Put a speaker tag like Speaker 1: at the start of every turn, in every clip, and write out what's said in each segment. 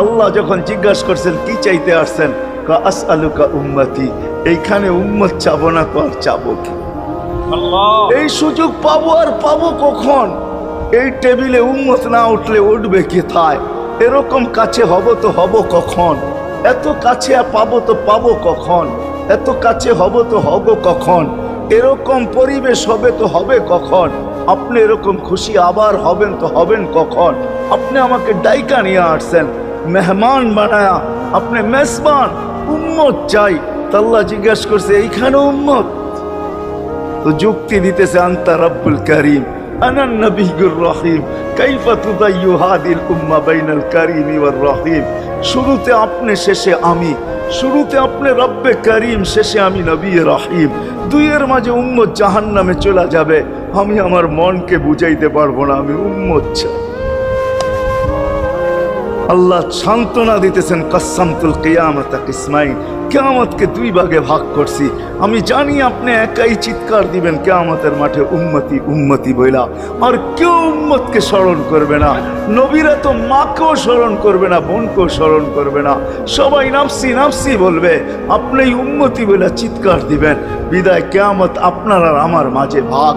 Speaker 1: আল্লাহ যখন জিজ্ঞাসা করছেন কি চাইতে আসছেন? আস আলুকা উম্মতি। এইখানে উম্মত চাবো না তো আর চাবো কি? এই সুযোগ পাবো আর পাবো কখন? এই টেবিলে উম্মত না উঠলে উঠবে কোথায় এরকম কাছে হব তো হব কখন? এত কাছে পাবো তো পাবো কখন? এত কাছে হব তো হব কখন? এরকম পরিবেশ হবে তো হবে কখন? আপনি এরকম খুশি আবার হবেন তো হবেন কখন? আপনি আমাকে ডাইকা নিয়ে আসছেন। মেহমান বানায়া আপনি মেসবান উম্মত চাই। তাল্লা জিজ্ঞাসা করছে, এইখানে উম্মত? তো যুক্তি দিতেছে, আন্তা রব্বুল করিম শুরুতে আপনি শেষে আমি, শুরুতে আপনি রব্বে করিম, শেষে আমি নবী দুইয়ের মাঝে জাহান্নামে যাবে। আমি আমার মনকে বুঝাইতে পারব না, আমি উম্মত চাই। আল্লাহ সান্ত্বনা দিতেছেন কাসামতুল কেয়ামত ইসমাইল কেয়ামতকে দুই ভাগে ভাগ করছি। আমি জানি আপনি একাই চিৎকার দিবেন, কেয়ামতের মাঠে উম্মতি উম্মতি বইলা। আর কেউ উম্মতকে স্মরণ করবে না। নবীরা তো মাকেও স্মরণ করবে না, বোনকেও স্মরণ করবে না। সবাই নাফসি নাফসি বলবে, আপনি উম্মতি বইলা চিৎকার দিবেন। বিদায় কেয়ামত আপনার আর আমার মাঝে ভাগ।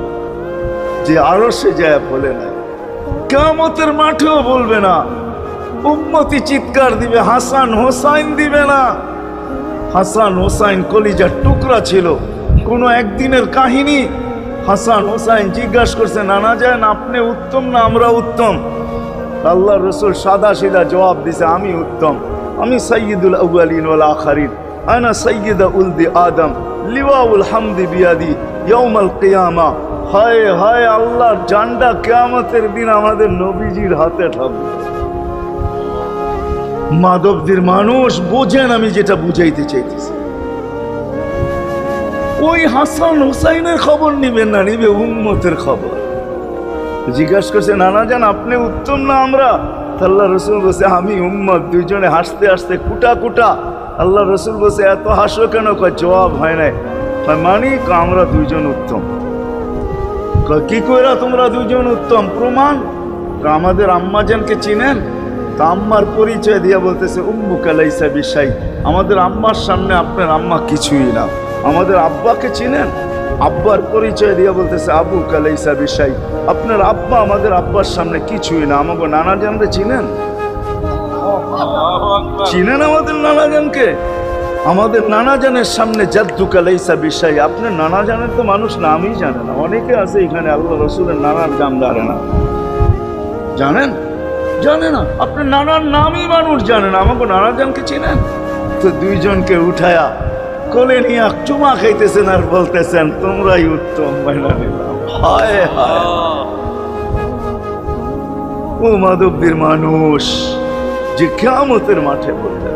Speaker 1: যে আরও সে যায় বলে না কেমতের মাঠেও বলবে না, উম্মতি চিৎকার দিবে, হাসান হোসাইন দিবে না। হাসান হোসাইন কলিজার টুকরা ছিল, কোনো একদিনের কাহিনী। হাসান হোসাইন জিজ্ঞাসা করছে, নানা যান আপনি উত্তম না আমরা উত্তম? আল্লাহ রসুল সাদা সিধা জবাব দিছে, আমি উত্তম। আমি সৈয়দুল আউ্বালিন ওয়াল আখারিন। আনা সৈয়দ উলদি আদম, লিওয়াউল হামদি বিয়াদি ইয়ৌমাল কিয়ামা। হায় হায় আল্লাহ জান্ডা কেয়ামতের দিন আমাদের নবীজির হাতে থাকবে মাধবদের মানুষ বোঝেন আমি যেটা বুঝাইতে চাইতেছি। ওই হাসান হুসাইনের খবর নিবেন না, নিবে উম্মতের খবর। জিজ্ঞাসা করছে, নানা যান আপনি উত্তম না আমরা? আল্লাহ রসুল বসে আমি উম্মত, দুইজনে হাসতে হাসতে কুটা কুটা। আল্লাহ রসুল বসে এত হাসো কেন? জবাব হয় নাই। কয় মানি কয় আমরা দুইজন উত্তম। কি কইরা তোমরা দুজন উত্তম? প্রমাণ? আমাদের আম্মাজানকে চিনেন তা আম্মার পরিচয় দিয়া বলতেছে উম্মু কালাইসা বিশাই। আমাদের আম্মার সামনে আপনার আম্মা কিছুই না। আমাদের আব্বাকে চিনেন? আব্বার পরিচয় দিয়া বলতেছে আবু কালাইসা বিশাই। আপনার আব্বা আমাদের আব্বার সামনে কিছুই না। আমাকে নানা জানতে চিনেন? চিনেন আমাদের নানা জানকে? আমাদের নানা জানের সামনে জাদ্দু কালাইসা বিষয় আপনার নানা জানের তো মানুষ নামই জানে না। অনেকে আছে এখানে, আল্লাহ রসুলের নানার দাম জানে না। জানেন? জানে না। আপনার নানার নামই মানুষ জানে না। আমাকে নানা জানকে চিনেন? তো দুইজনকে উঠায়া কোলে নিয়ে চুমা খাইতেছেন আর বলতেছেন, তোমরাই উত্তম হায় ও মাধবদের মানুষ, যে কেয়ামতের মাঠে বললেন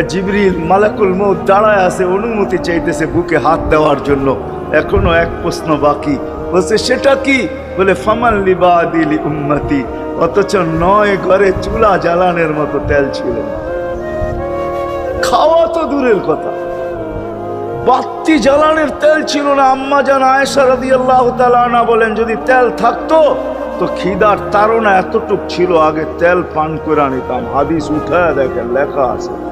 Speaker 1: জিবরিল, মালাকুল মৌ দাঁড়ায় আছে, অনুমতি চাইতেছে বুকে হাত দেওয়ার জন্য। এখনও এক প্রশ্ন বাকি। বলছে, সেটা কি? বলে, ফামান লিবা দিলি উম্মতি। অথচ নয় ঘরে চুলা জ্বালানের মতো তেল ছিল। খাওয়া তো দূরের কথা। বাত্তি জ্বালানের তেল ছিল না। আম্মা জান আয়েশা রাদিয়াল্লাহু তাআলা আনহা বলেন, যদি তেল থাকতো, তো খিদার তাড়না এতটুক ছিল, আগে তেল পান করে নিতাম। হাদিস উঠায় দেখেন, লেখা আছে।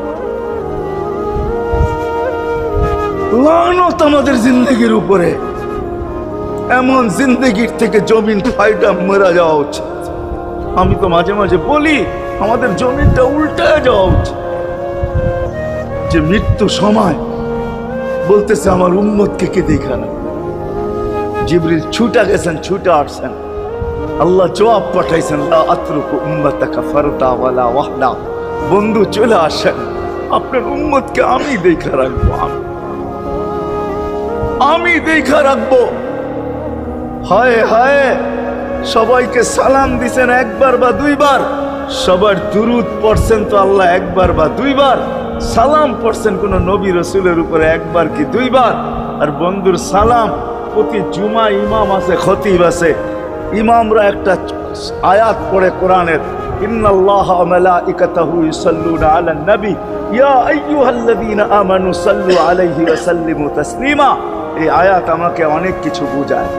Speaker 1: লানত আমাদের জিন্দগির উপরে। এমন জিন্দগির থেকে জমিন ফাইটা মরা যাওয়া উচিত। আমি তো মাঝে মাঝে বলি, আমাদের জমিনটা উল্টায় যাওয়া উচিত। যে মৃত্যু সময় বলতেছে আমার উম্মতকে কে দেখা না। জিবরিল ছুটা গেছেন, ছুটা আসছেন। আল্লাহ জবাব পাঠাইছেন ওয়ালা বন্ধু চলে আসেন। আপনার উম্মতকে আমি দেখা রাখব, আমি। আমি দেখা রাখব। হায় হায়, সবাইকে সালাম দিছেন একবার বা দুইবার। সবার দুরুদ পড়ছেন তো আল্লাহ একবার বা দুইবার। সালাম পড়ছেন কোন নবী রসুলের উপরে একবার কি দুইবার? আর বন্ধুর সালাম, প্রতি জুমা ইমাম আছে, খতিব আছে। ইমামরা একটা আয়াত পড়ে কোরআনের, ইন্নাল্লাহ নবী ইয়া আমানু সাল্লু আলাইহি ওয়া তাসলিমা। এই আয়াত আমাকে অনেক কিছু বোঝায়।